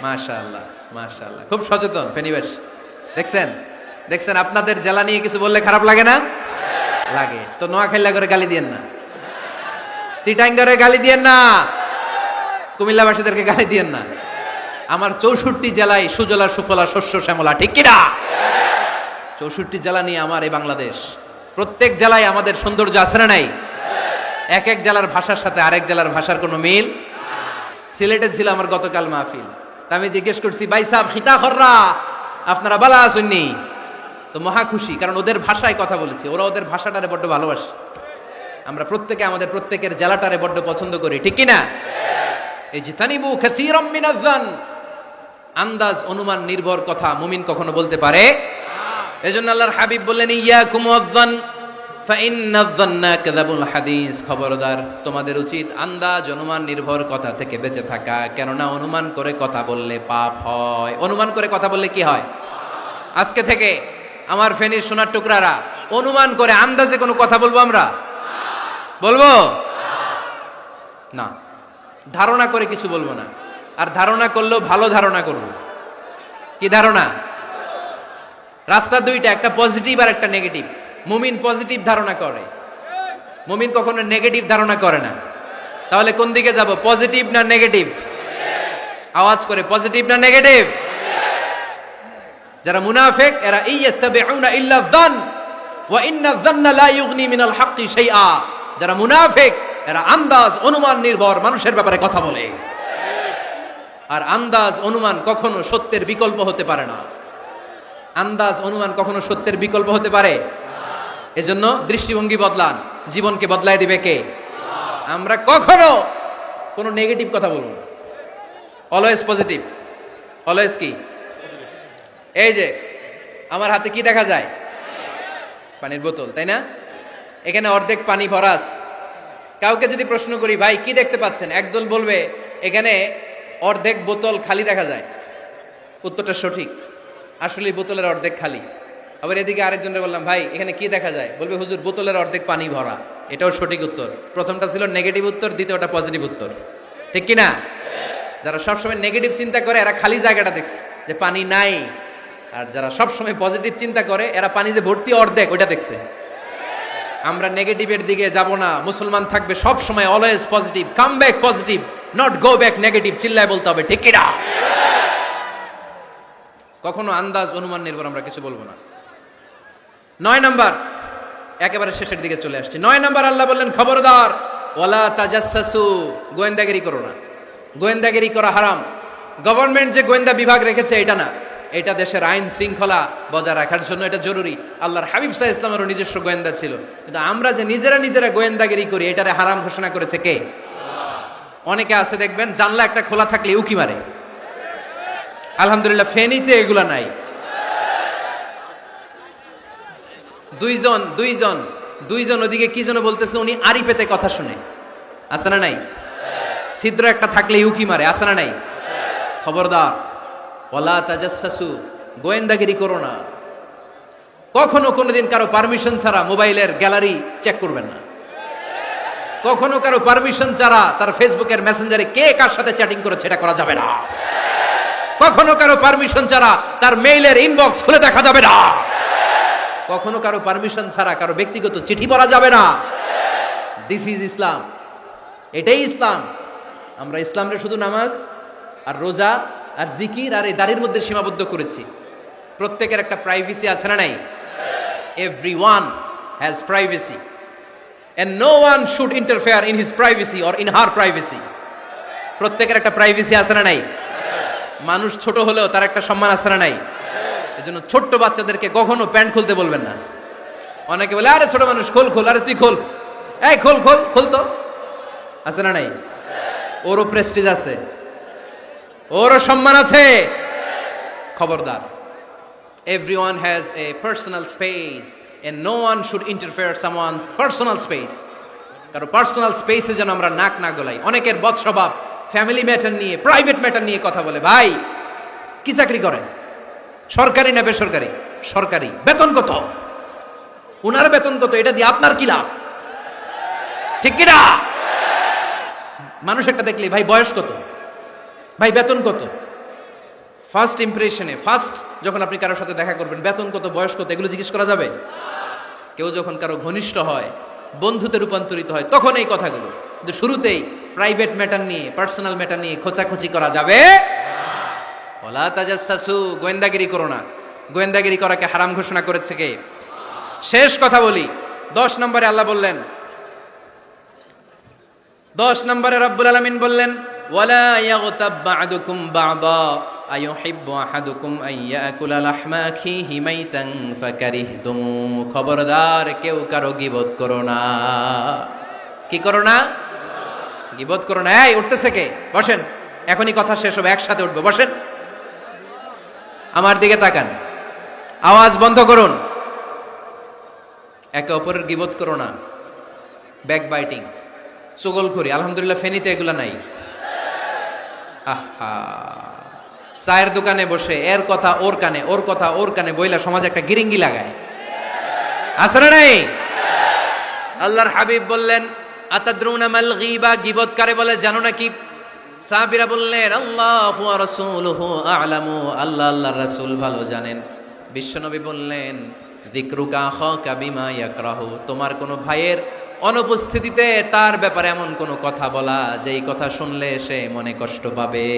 মাশাআল্লাহ মাশাআল্লাহ। খুব সচেতন, ফেনিবাস। দেখছেন? দেখছেন? আপনাদের জেলা নিয়ে কিছু বললে খারাপ লাগে না? লাগে। তো নোয়াখাইলা করে গালি দিয়েন না। সিটাঙ্গারে গালি দিয়েন না। কুমিল্লাবাসীদেরকে গালি দিয়েন না। আমার চৌষট্টি জেলায় সুজলা, সুফলা, শস্য, শ্যামলা, ঠিক কিনা? চৌষট্টি জেলা নিয়ে আমার এই বাংলাদেশ। প্রত্যেক জেলায় আমাদের সৌন্দর্য আছে না নাই? এক এক জেলার ভাষার সাথে আরেক জেলার ভাষার কোনো মিল? সিলেটে ছিল আমার গতকাল মাহফিল। আমি জিজ্ঞেস করছি, ভাই সাহেব, খিতা খররা, আপনারা বালা আসুননি তো মহা খুশি, কারণ ওদের ভাষায় কথা বলেছি, ওরা ওদের ভাষাটারে বড্ড ভালোবাসে। আমরা প্রত্যেকে আমাদের প্রত্যেকের জেলাটারে বড্ড পছন্দ করি, ঠিক কি না এই যে তানিবু খাসীরাম মিনাজ্জান আন্দাজ, অনুমান, নির্ভর কথা মুমিন কখনো বলতে পারে? এজন্য আল্লাহর হাবিব বললেন ফাইন্নাজ্জান্না কাযাবুল হাদিস, খবরদার, তোমাদের উচিত আন্দাজ, অনুমান, নির্ভর কথা থেকে বেঁচে থাকা। কেননা অনুমান করে কথা বললে পাপ হয়। অনুমান করে কথা বললে কি হয়? আজকে থেকে আমার ফেনীর সোনার টুকরারা, অনুমান করে আন্দাজে কোনো কথা বলব আমরা? বলব? না। ধারণা করে কিছু বলব না। আর ধারণা করলেও ভালো ধারণা করব। কি ধারণা? রাস্তা দুইটা, একটা পজিটিভ আর একটা নেগেটিভ। মুমিন পজিটিভ ধারণা করে। মুমিন কখনো নেগেটিভ ধারণা করে না। তাহলে কোন দিকে যাব? পজিটিভ না নেগেটিভ? আওয়াজ করে, পজিটিভ না নেগেটিভ? যারা মুনাফেক, এরা ইয়াত্তাবিউনা ইল্লা যান, ওয়া ইন্না যান্না লা ইউগনি মিনাল হাক্কি শাইআ। যারা মুনাফেক, এরা আন্দাজ, অনুমান নির্ভর, মানুষের ব্যাপারে কথা বলে। আর আন্দাজ, অনুমান কখনো সত্যের বিকল্প হতে পারে না। আন্দাজ, অনুমান কখনো সত্যের বিকল্প হতে পারে? এজন্য দৃষ্টিভঙ্গি বদলান। জীবনকে বদলায় দিবে কে? আমরা কখনো কোনো নেগেটিভ কথা বলব না। অলওয়েজ পজিটিভ অলওয়েজ কি? এই যে, আমার হাতে কি দেখা যায়? পানির বোতল, তাই না? এখানে অর্ধেক পানি ভরাস। কাউকে যদি প্রশ্ন করি, ভাই, কি দেখতে পাচ্ছেন? একদল বলবে, এখানে অর্ধেক বোতল খালি দেখা যায়। উত্তরটা সঠিক। আসলে বোতলের অর্ধেক খালি। আবার এদিকে আরেকজনকে বললাম, ভাই, এখানে কি দেখা যায়? বলবে, হুজুর, বোতলের অর্ধেক পানি ভরা। এটাও সঠিক উত্তর। প্রথমটা ছিল নেগেটিভ উত্তর, দ্বিতীয়টা পজিটিভ উত্তর। ঠিক কি না যারা সবসময় নেগেটিভ চিন্তা করে, এরা খালি জায়গাটা দেখছে, যে পানি নাই। আর যারা সবসময় পজিটিভ চিন্তা করে, এরা পানি যে ভর্তি অর্ধেক, ওইটা দেখছে। আমরা নেগেটিভের দিকে যাব না। মুসলমান থাকবে সব সময় always positive come back positive not go back negative চিল্লায় বলতে হবে, ঠিক কিনা? কখনো আন্দাজ, অনুমান নির্ভর আমরা কিছু বলব না। নয় নম্বর, একেবারে শেষের দিকে চলে আসছে। নয় নম্বর আল্লাহ বললেন, খবরদার ওলা তাজাসু গোয়েন্দাগিরি করো না। গোয়েন্দাগিরি করা হারাম। গভর্নমেন্ট যে গোয়েন্দা বিভাগ রেখেছে, এটা না। এটা দেশের আইন শৃঙ্খলা বজায় রাখার জন্য এটা জরুরি। আল্লাহর হাবিব সাহা ইসলামেরও নিজস্ব গোয়েন্দা ছিল। কিন্তু আমরা যে নিজেরা নিজেরা গোয়েন্দাগিরি করি, এটারে হারাম ঘোষণা করেছে কে? অনেকে আছে, দেখবেন, জানলা একটা খোলা থাকলে উকি মারে। আলহামদুলিল্লাহ, ফেনীতে এগুলা নাই। দুইজন দুইজন দুইজন ওদিকে কি যেন বলতেছে, উনি আড়ি পেতে কথা শুনে। আছে না নাই? ছিদ্র একটা থাকলে উকি মারে, আছে না নাই? খবরদার। ওলা তাজাসু গোয়েন্দাগিরি করো না। কখনো কোনোদিন কারও পারমিশন ছাড়া মোবাইলের গ্যালারি চেক করবেন না। কখনো কারও পারমিশন ছাড়া তার ফেসবুকের মেসেঞ্জারে কে কার সাথে চ্যাটিং করেছে এটা করা যাবে না। কখনো কারও পারমিশন ছাড়া তার মেইলের ইনবক্স খুলে দেখা যাবে না। কখনো কারও পারমিশন ছাড়া কারও ব্যক্তিগত চিঠি পড়া যাবে না। দিস ইজ ইসলাম এটাই ইসলাম আমরা ইসলামের শুধু নামাজ আর রোজা আর জিকির আর এই দাড়ির মধ্যে সীমাবদ্ধ করেছি। প্রত্যেকের একটা প্রাইভেসি আছে না নাই? Every one has privacy and no one should interfere in his privacy or in her privacy প্রত্যেকের একটা প্রাইভেসি আছে না নাই? মানুষ ছোট হলেও তার একটা সম্মান আছে না নাই? এজন্য ছোট্ট বাচ্চাদেরকে কখনো প্যান্ট খুলতে বলবেন না। অনেকে বলে, আরে, ছোট মানুষ, খোল খোল, আরে, তুই খোল। এই, খোল খোল খোল তো। আছে না নাই? ওরও প্রেস্টিজ আছে। ওরও সম্মান আছে। খবরদার। Everyone has a personal space and no one should interfere someone's personal space. কারও পার্সোনাল স্পেসে যেন আমরা নাক না গলাই। অনেকের বদ স্বভাব ফ্যামিলি ম্যাটার নিয়ে প্রাইভেট ম্যাটার নিয়ে কথা বলে। ভাই, কি চাকরি করেন? সরকারি না বেসরকারি? সরকারি। বেতন কত? উনার বেতন কত? এটা দিয়ে আপনার কি লাভ? ঠিক কিনা? মানুষ একটা দেখলে, ভাই, বয়স কত? ভাই, বেতন কত? ফার্স্ট ইমপ্রেশনে ফার্স্ট যখন আপনি কারোর সাথে দেখা করবেন, বেতন কত? বয়স কত? এগুলো জিজ্ঞেস করা যাবে? কেউ যখন কারও ঘনিষ্ঠ হয়, বন্ধুতে রূপান্তরিত হয়, তখন এই কথাগুলো। কিন্তু শুরুতেই প্রাইভেট ম্যাটার নিয়ে পার্সোনাল ম্যাটার নিয়ে খোঁচাখুচি করা যাবে। ওলা তাজাসু গোয়েন্দাগিরি করো না। গোয়েন্দাগিরি করাকে হারাম ঘোষণা করেছে কে? শেষ কথা বলি। দশ নম্বরে আল্লাহ বললেন, দশ নম্বরে রব্বুল আলমিন বললেন, ওয়ালা ইয়াগতাব বা'দুকুম বা'দা, আয়ুহিব্বু আহাদুকুম আন ইয়াকুলা লাহমা আখিহি মাইতান ফাকারিহতুম খবরদার কেউ কারও গিবত করো না। কি করো না? গিবত করো না। এই, উঠতেছে কে? বসেন। এখনই কথা শেষ হবে, একসাথে উঠবো। বসেন। আমার দিকে তাকান। আওয়াজ বন্ধ করুন। একে অপরের গিবত করো না। ব্যাক বাইটিং চুগলখড়ি আলহামদুলিল্লাহ, ফেনিতে এগুলা নাই। আহা। চায়ের দোকানে বসে, এর কথা ওর কানে, ওর কথা ওর কানে বইলা সমাজে একটা গিরিঙ্গি লাগায়। আছে না নাই? আল্লাহর হাবিব বললেন, আতাদ্রুনা মাল গীবা? গিবত কারে বলে? জানো নাকি সাহাবীরা বললেন, আল্লাহু আ'লামু। আল্লাহ আল্লাহর রাসূল ভালো জানেন। বিশ্বনবী বললেন, যিকরুকা আখাকা বিমা ইয়াকরাহু। তোমার কোনো ভাইয়ের অনুপস্থিতিতে তার ব্যাপারে এমন কোনো কথা বলা, যেই কথা শুনলে সে মনে কষ্ট পাবে।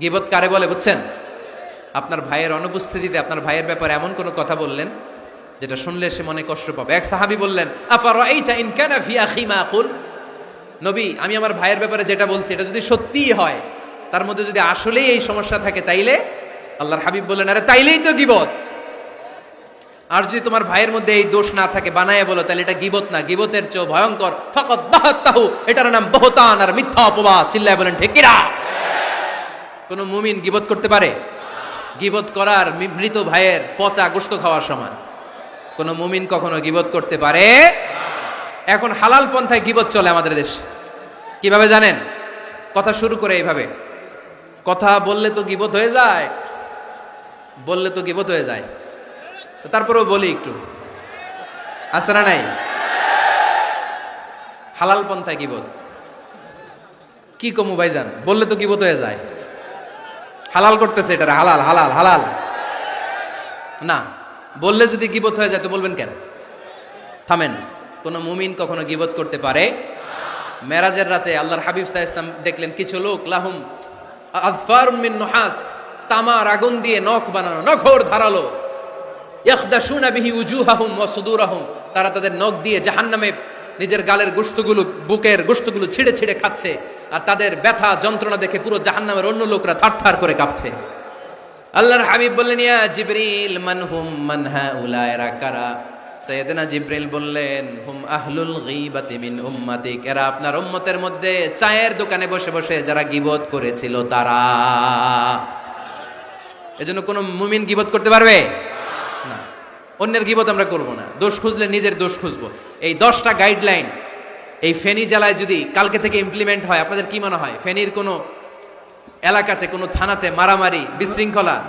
গিবত কারে বলে বুঝছেন? আপনার ভাইয়ের অনুপস্থিতিতে আপনার ভাইয়ের ব্যাপারে এমন কোনো কথা বললেন, যেটা শুনলে সে মনে কষ্ট পাবে। এক সাহাবি বললেন আফারাইতা ইন কানা ফি আখি মা আকুল নবী, আমি আমার ভাইয়ের ব্যাপারে যেটা বলছি, এটা যদি সত্যিই হয়, তার মধ্যে যদি আসলেই এই সমস্যা থাকে, তাইলে আল্লাহর হাবিব বললেন, আরে, তাইলেই তো গিবত। আর যদি তোমার ভাইয়ের মধ্যে এই দোষ না থাকে, বানায় বলো তাহলে এটা গিবত না, গিবতের চেয়ে ভয়ঙ্কর। ফাকত বাহাত্তাহু, এটার নাম বহতান আর মিথ্যা অপবাদ। চিল্লায় বলেন ঠেকিরা কোন? মুমিন গিবত করতে পারে? গিবত করার মৃত ভাইয়ের পচা গোস্ত খাওয়ার সমান। কোন মুমিন কখনো গিবত করতে পারে? এখন হালাল পন্থায় গিবত চলে আমাদের দেশ। কীভাবে জানেন? কথা শুরু করে এইভাবে। কথা বললে তো গিবত হয়ে যায়, বললে তো গিবত হয়ে যায়। তারপরেও বলি একটু। আছে না নাই? হালাল পন্থায় গিবত। কি কমু ভাইজান? বললে তো গিবত হয়ে যায়। হালাল করতেছে এটা হালাল হালাল হালাল। না, বললে যদি গিবত হয়ে যায় তো বলবেন কেন? থামেন। কোন মুমিন কখনো গিবত করতে পারে? মেরাজের রাতে আল্লাহর হাবিব সাহা দেখলেন কিছু লোক, লাহুম তামার আগুন দিয়ে নখ বানানো, নখর ধারালো। ইয়াখদাশুনা বিহি উজুহাহুম তারা তাদের নখ দিয়ে জাহান্নামে নিজের গালের গোশতগুলো, বুকের গোশতগুলো ছিঁড়ে ছিঁড়ে খাচ্ছে আর তাদের ব্যথা যন্ত্রণা দেখে পুরো জাহান্নামের অন্য লোকরা থারথার করে কাঁপছে। আল্লাহর হাবিব বললেন, ইয়া জিবরিল, মান হুম, মান হাউলা, এরা কারা? সৈয়দনা জিব্রিল বললেন হুম আহলুল গীবাতি মিন উম্মাতিক। এরা আপনার উম্মতের মধ্যে চায়ের দোকানে বসে বসে যারা গিবত করেছিল তারা। এজন্য কোনো মুমিন গিবত করতে পারবে? না। অন্যের গিবত আমরা করব না। দোষ খুঁজলে নিজের দোষ খুঁজবো। এই দশটা গাইডলাইন এই ফেনী জেলায় যদি কালকে থেকে ইমপ্লিমেন্ট হয় আপনাদের কি মনে হয়? ফেনীর কোনো এলাকাতে কোনো থানাতে মারামারি বিশৃঙ্খলা?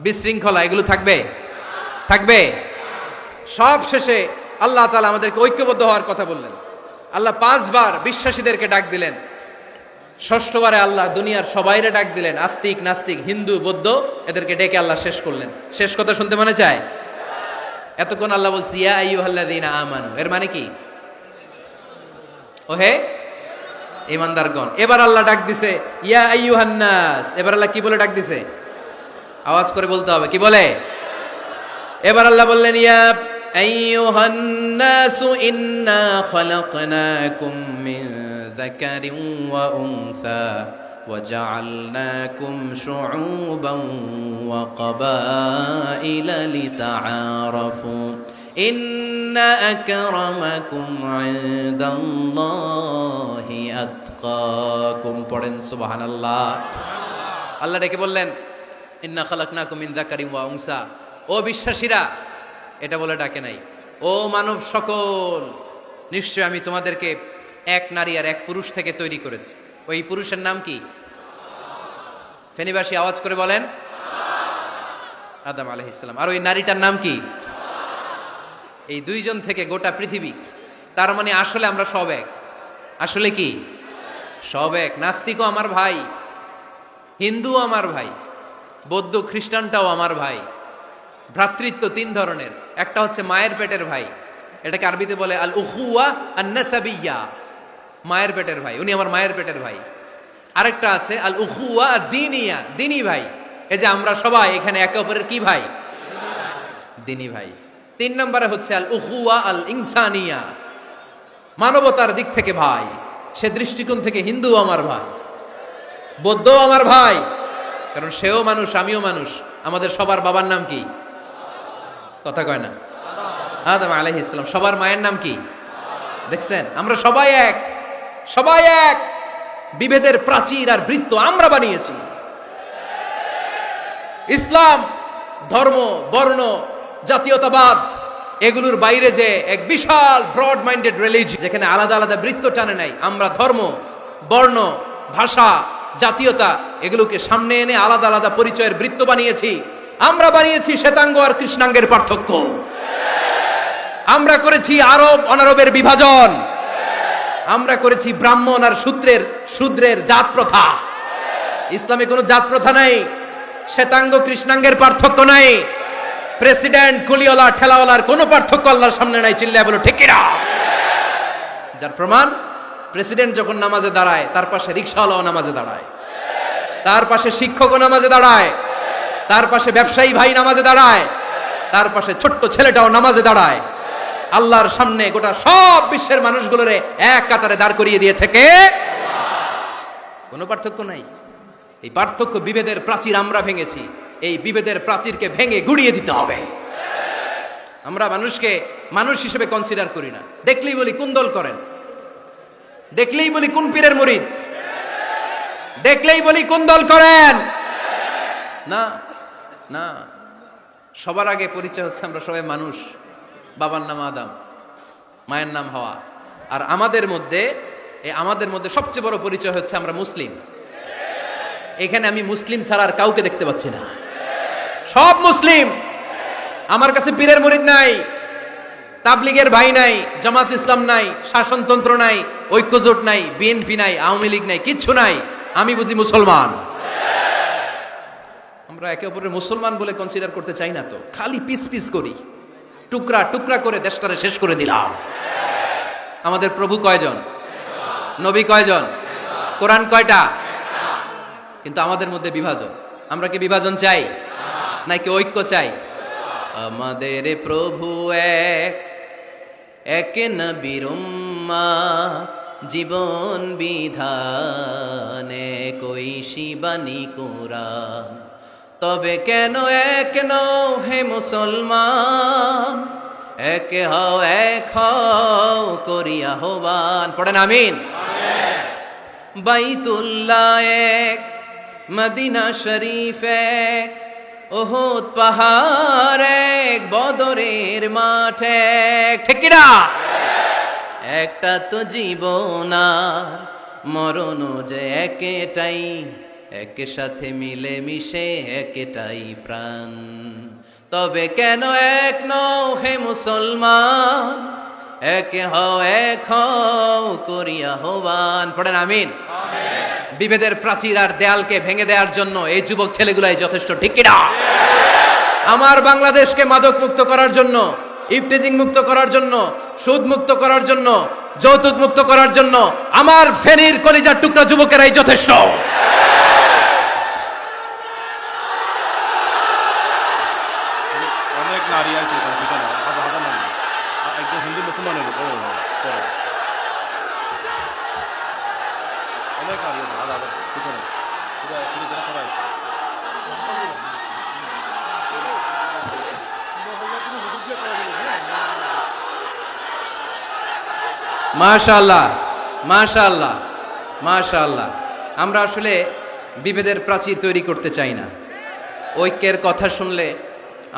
বিশৃঙ্খলা এগুলো থাকবে? থাকবে? সব শেষে আল্লাহ তালা আমাদেরকে ঐক্যবদ্ধ হওয়ার কথা বললেন। আল্লাহ পাঁচবার বিশ্বাসীদেরকে ডাক দিলেন। ষষ্ঠবারে আল্লাহ দুনিয়ার সবাইরে ডাক দিলেন, আস্তিক, নাস্তিক, হিন্দু, বৌদ্ধ, এদেরকে ডেকে আল্লাহ শেষ করলেন। শেষ কথা শুনতে মনে চায়? এতক্ষণ আল্লাহ বলছি, ইয়া আমানু। এর মানে কি? ওহে? ইমানদারগণ এবার আল্লাহ ডাক দিছে, ইয়া আইয়ুহান্নাস। এবার আল্লাহ কি বলে ডাক দিছে? আওয়াজ করে বলতে হবে, কি বলে? এবার আল্লাহ বললেন, ইয়া আইয়ুহান্নাস ইন্না খালাকনাকুম মিন যাকারিন ওয়া উনসা وجعلناكم شعوبا وقبائل لتعارفوا إن أكرمكم عند الله أتقاكم পড়েন সুবহান আল্লাহ আল্লাহ ডেকে বললেন ইন্না খালাকনাকুম মিন যাকারিন ওয়া উনসা ও বিশ্বাসীরা এটা বলে ডাকে নাই। ও মানব সকল, নিশ্চয় আমি তোমাদেরকে এক নারী আর এক পুরুষ থেকে তৈরি করেছি। ওই পুরুষের নাম কি? ফেনিবাসী আওয়াজ করে বলেন, আদম আলহিসাম আর ওই নারীটার নাম কি? এই দুইজন থেকে গোটা পৃথিবী। তার মানে আসলে আমরা সব এক। আসলে কি? সব এক। নাস্তিকও আমার ভাই হিন্দু আমার ভাই, বৌদ্ধ খ্রিস্টানটাও আমার ভাই, ভ্রাতৃত্ব তিন ধরনের। একটা হচ্ছে মায়ের পেটের ভাই। এটাকে আরবিতে বলে আল উখুয়া আন্নাসাবিয়া। মায়ের পেটের ভাই, উনি আমার মায়ের পেটের ভাই। আরেকটা আছে আল উহুয়া দিনিয়া দিনী ভাই। এই যে আমরা সবাই এখানে একে অপরের কি ভাই? দিনী ভাই। তিন নম্বরে হচ্ছে আল উহুয়া আল ইনসানিয়া মানবতার দিক থেকে ভাই। সে দৃষ্টিকোণ থেকে হিন্দু আমার ভাই। বৌদ্ধ আমার ভাই। কারণ সেও মানুষ, আমিও মানুষ। আমাদের সবার বাবার নাম কি? কথা কয় না। আদম আলাইহিস ইসলাম সবার মায়ের নাম কি? দেখছেন? আমরা সবাই এক। সবাই এক। বিভেদের প্রাচীর আর বৃত্ত আমরা বানিয়েছি। ইসলাম, ধর্ম, বর্ণ, জাতীয়তাবাদ, এগুলোর বাইরে যে এক বিশাল ব্রড মাইন্ডেড রিলিজ যেখানে আলাদা আলাদা বৃত্ত টানে নাই, আমরা ধর্ম, বর্ণ, ভাষা, জাতীয়তা, এগুলোকে সামনে এনে আলাদা আলাদা পরিচয়ের বৃত্ত বানিয়েছি। আমরা বানিয়েছি শ্বেতাঙ্গ আর কৃষ্ণাঙ্গের পার্থক্য। আমরা করেছি আরব অনারবের বিভাজন। আমরা করেছি ব্রাহ্মণ আর সূত্রের শূদ্রের জাত প্রথা ইসলামে কোনো জাত প্রথা নাই। শ্বেতাঙ্গ, কৃষ্ণাঙ্গের পার্থক্য নাই। প্রেসিডেন্ট কুলিওয়ালা ঠেলাওয়ালার কোনো পার্থক্য আল্লাহর সামনে নাই। চিল্লায় বলো ঠিকিরা যার প্রমাণ, প্রেসিডেন্ট যখন নামাজে দাঁড়ায়, তার পাশে রিক্সাওয়ালাও নামাজে দাঁড়ায়। তার পাশে শিক্ষকও নামাজে দাঁড়ায়। তার পাশে ব্যবসায়ী ভাই নামাজে দাঁড়ায়। তার পাশে ছোট্ট ছেলেটাও নামাজে দাঁড়ায়। আল্লাহর সামনে গোটা সব বিশ্বের মানুষগুলোরে এক কাতারে দাঁড় করিয়ে দিয়েছে কে? কোনো পার্থক্য নাই। এই পার্থক্য বিভেদের প্রাচীর আমরা ভেঙেছি। এই বিভেদের প্রাচীরকে ভেঙে গুড়িয়ে দিতে হবে। আমরা মানুষকে মানুষ হিসেবে কনসিডার করি না। দেখলেই বলি কোন দল করেন? দেখলেই বলি কোন পীরের মুরিদ? দেখলেই বলি কোন দল করেন? না না, সবার আগে পরিচয় হচ্ছে আমরা সবাই মানুষ। বাবার নাম আদাম, মায়ের নাম হওয়া। আর আমাদের মধ্যে, এই আমাদের মধ্যে সবচেয়ে বড় পরিচয় হচ্ছে আমরা মুসলিম। এখানে আমি মুসলিম ছাড়া আর কাউকে দেখতে পাচ্ছি না। সব মুসলিম। আমার কাছে পীরের মরিদ নাই, তাবলিগের ভাই নাই, জামাত ইসলাম নাই, শাসনতন্ত্র নাই, ঐক্যজোট নাই, বিএনপি নাই, আওয়ামী লীগ নাই, কিচ্ছু নাই। আমি বুঝি মুসলমান। আমরা একে অপরের মুসলমান বলে কনসিডার করতে চাই না তো। খালি পিস পিস করি। টুকরা টুকরা করে দেশটারে শেষ করে দিলাম। আমাদের প্রভু কয়জন? নবী কয়জন? কোরআন কয়টা? কিন্তু আমাদের মধ্যে বিভাজন। আমরা কি বিভাজন চাই? নাকি ঐক্য চাই? আমাদের প্রভু এক জীবন বিধানে কই শিবানী কোরআন। তবে কেন এক নও হে মুসলমান? এক হও এক হও করিয়া হবান পড়েন, আমিন। বাইতুল্লাহ এক, মদিনা শরীফ এক ওহুদ পাহাড় এক, বদরের মাঠ এক। ঠিক কিনা? একটা তো জীবন মরণ যে একেটাই। একে সাথে মিলে মিশে একেটাই প্রাণ। তবে কেন এক নও হে মুসলমান? একে হও, এক হও করিয়া হবান পড়েন, আমিন। বিভেদের প্রাচীর আর দেয়ালকে ভেঙে দেওয়ার জন্য এই যুবক ছেলেগুলাই যথেষ্ট, ঠিক আমার বাংলাদেশকে মাদক মুক্ত করার জন্য ইফটেজিং মুক্ত করার জন্য, সুদ মুক্ত করার জন্য, যৌতুক মুক্ত করার জন্য আমার ফেনীর কলিজার টুকরা যুবকেরাই যথেষ্ট অনেক নারী আছে এখানে পিছনে হাজার হাজার নারী আর একজন হিন্দু মুসলমানের উপর পরে অনেক নারী আছে হাজার হাজার পিছনে পুরো পুরো জায়গা সবাই আছে মাশাআল্লাহ মাশাআল্লাহ মাশাআল্লাহ। আমরা আসলে বিভেদের প্রাচীর তৈরি করতে চাই না। ঐক্যের কথা শুনলে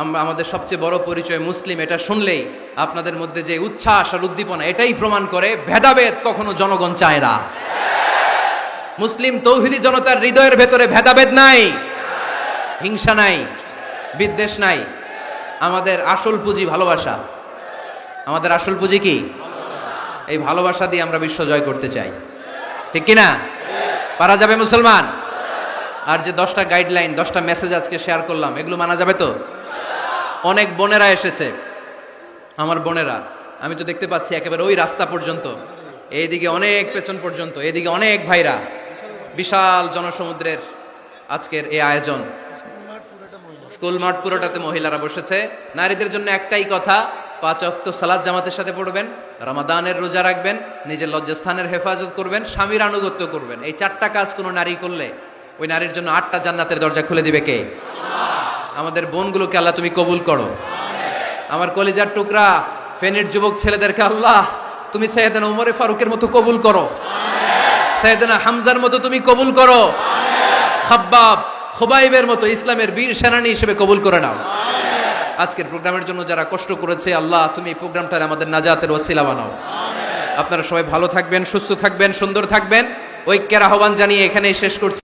আমরা আমাদের সবচেয়ে বড় পরিচয় মুসলিম, এটা শুনলেই আপনাদের মধ্যে যে উচ্ছ্বাস আর উদ্দীপনা, এটাই প্রমাণ করে ভেদাভেদ কখনো জনগণ চায় না। মুসলিম তৌহিদি জনতার হৃদয়ের ভেতরে ভেদাভেদ নাই, হিংসা নাই, বিদ্বেষ নাই। আমাদের আসল পুঁজি ভালোবাসা। আমাদের আসল পুঁজি কি? এই ভালোবাসা দিয়ে আমরা বিশ্ব জয় করতে চাই। ঠিক কি না পারা যাবে মুসলমান? আর যে দশটা গাইডলাইন দশটা মেসেজ আজকে শেয়ার করলাম এগুলো মানা যাবে তো? অনেক বোনেরা এসেছে। আমার বোনেরা আমি তো দেখতে পাচ্ছি একেবারে ওই রাস্তা পর্যন্ত এইদিকে অনেক পেছন পর্যন্ত এদিকে অনেক ভাইরা। বিশাল জনসমুদ্রের আজকের এই আয়োজন। স্কুল মাঠ পুরোটাতে মহিলারা বসেছে। নারীদের জন্য একটাই কথা পাঁচ অক্ত সালাদ জামাতের সাথে পড়বেন, রমাদানের রোজা রাখবেন, নিজের লজ্জাস্থানের হেফাজত করবেন, স্বামীর আনুগত্য করবেন। এই চারটা কাজ কোনো নারী করলে ওই নারীর জন্য আটটা জান্নাতের দরজা খুলে দিবে কে? আমাদের বোনগুলোকে আল্লাহ তুমি কবুল করো। আমার কলিজার টুকরা, ফেনের যুবক ছেলেদেরকে আল্লাহ তুমি সৈয়দানা উমরে ফারুকের মতো কবুল করো। সৈয়দানা হামজার মতো তুমি কবুল করো। খাব্বাব, খোবাইবের মতো ইসলামের বীর সেনানী হিসেবে কবুল করে নাও। আজকের প্রোগ্রামের জন্য যারা কষ্ট করেছে, আল্লাহ তুমি এই প্রোগ্রামটার আমাদের নাজাতের ওসিলা বানাও। আপনারা সবাই ভালো থাকবেন, সুস্থ থাকবেন, সুন্দর থাকবেন। ঐক্যের আহ্বান জানিয়ে এখানেই শেষ করছি।